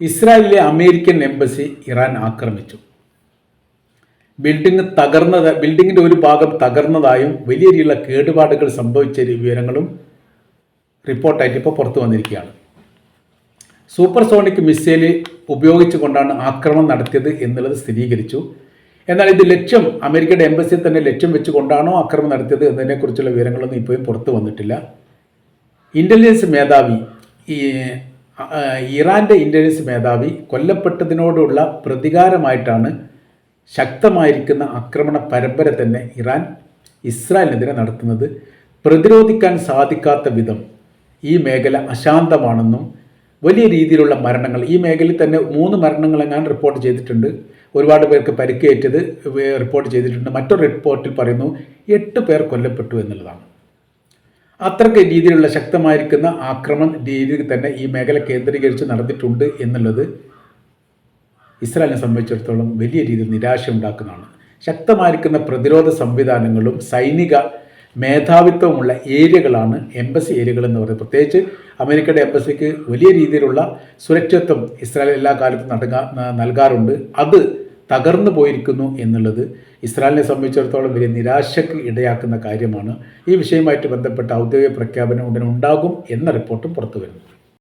ഇസ്രായേലിലെ American embassy Iran ആക്രമിച്ചു. Building തകർന്നത് ബിൽഡിങ്ങിന്റെ ഒരു ഭാഗം തകർന്നതായും വലിയ രീതിയിലുള്ള കേടുപാടുകൾ സംഭവിച്ച വിവരങ്ങളും റിപ്പോർട്ടായിട്ട് ഇപ്പോൾ പുറത്തു വന്നിരിക്കുകയാണ്. സൂപ്പർ സോണിക് മിസൈൽ ഉപയോഗിച്ചുകൊണ്ടാണ് ആക്രമണം നടത്തിയത് എന്നുള്ളത് സ്ഥിരീകരിച്ചു. എന്നാൽ ഇത് ലക്ഷ്യം അമേരിക്കയുടെ എംബസിയെ തന്നെ ലക്ഷ്യം വെച്ചുകൊണ്ടാണോ ആക്രമണം നടത്തിയത് എന്നതിനെക്കുറിച്ചുള്ള വിവരങ്ങളൊന്നും ഇപ്പോഴും പുറത്തു വന്നിട്ടില്ല. ഇന്റലിജൻസ് മേധാവി ഈ ഇറാന്റെ ഇന്റലിജൻസ് മേധാവി കൊല്ലപ്പെട്ടതിനോടുള്ള പ്രതികാരമായിട്ടാണ് ശക്തമായിരിക്കുന്ന ആക്രമണ പരമ്പര തന്നെ ഇറാൻ ഇസ്രായേലിനെതിരെ നടത്തുന്നത്. പ്രതിരോധിക്കാൻ സാധിക്കാത്ത വിധം ഈ മേഖല അശാന്തമാണെന്നും വലിയ രീതിയിലുള്ള മരണങ്ങൾ ഈ മേഖലയിൽ തന്നെ മൂന്ന് മരണങ്ങൾ മരണങ്ങളെങ്ങാൻ റിപ്പോർട്ട് ചെയ്തിട്ടുണ്ട്. ഒരുപാട് പേർക്ക് പരിക്കേറ്റത് റിപ്പോർട്ട് ചെയ്തിട്ടുണ്ട്. മറ്റൊരു റിപ്പോർട്ടിൽ പറയുന്നു എട്ട് പേർ കൊല്ലപ്പെട്ടു എന്നുള്ളതാണ്. അത്രയ്ക്ക് രീതിയിലുള്ള ശക്തമായിരിക്കുന്ന ആക്രമണ രീതിയിൽ തന്നെ ഈ മേഖല കേന്ദ്രീകരിച്ച് നടന്നിട്ടുണ്ട് എന്നുള്ളത് ഇസ്രായേലിനെ സംബന്ധിച്ചിടത്തോളം വലിയ രീതിയിൽ നിരാശ ഉണ്ടാക്കുന്നതാണ് ശക്തമായിരിക്കുന്ന പ്രതിരോധ സംവിധാനങ്ങളും സൈനിക മേധാവിത്വമുള്ള ഏരിയകളാണ് എംബസി ഏരിയകൾ എന്ന് പറയുന്നത്. പ്രത്യേകിച്ച് അമേരിക്കയുടെ എംബസിക്ക് വലിയ രീതിയിലുള്ള സുരക്ഷിതത്വം ഇസ്രായേൽ എല്ലാ കാലത്തും നൽകാറുണ്ട്. അത് തകർന്നു പോയിരിക്കുന്നു എന്നുള്ളത് ഇസ്രായേലിനെ സംബന്ധിച്ചിടത്തോളം വലിയ നിരാശയ്ക്ക് ഇടയാക്കുന്ന കാര്യമാണ്. ഈ വിഷയവുമായിട്ട് ബന്ധപ്പെട്ട ഔദ്യോഗിക പ്രഖ്യാപനം ഉടനെ ഉണ്ടാകും എന്ന റിപ്പോർട്ടും പുറത്തു വരുന്നു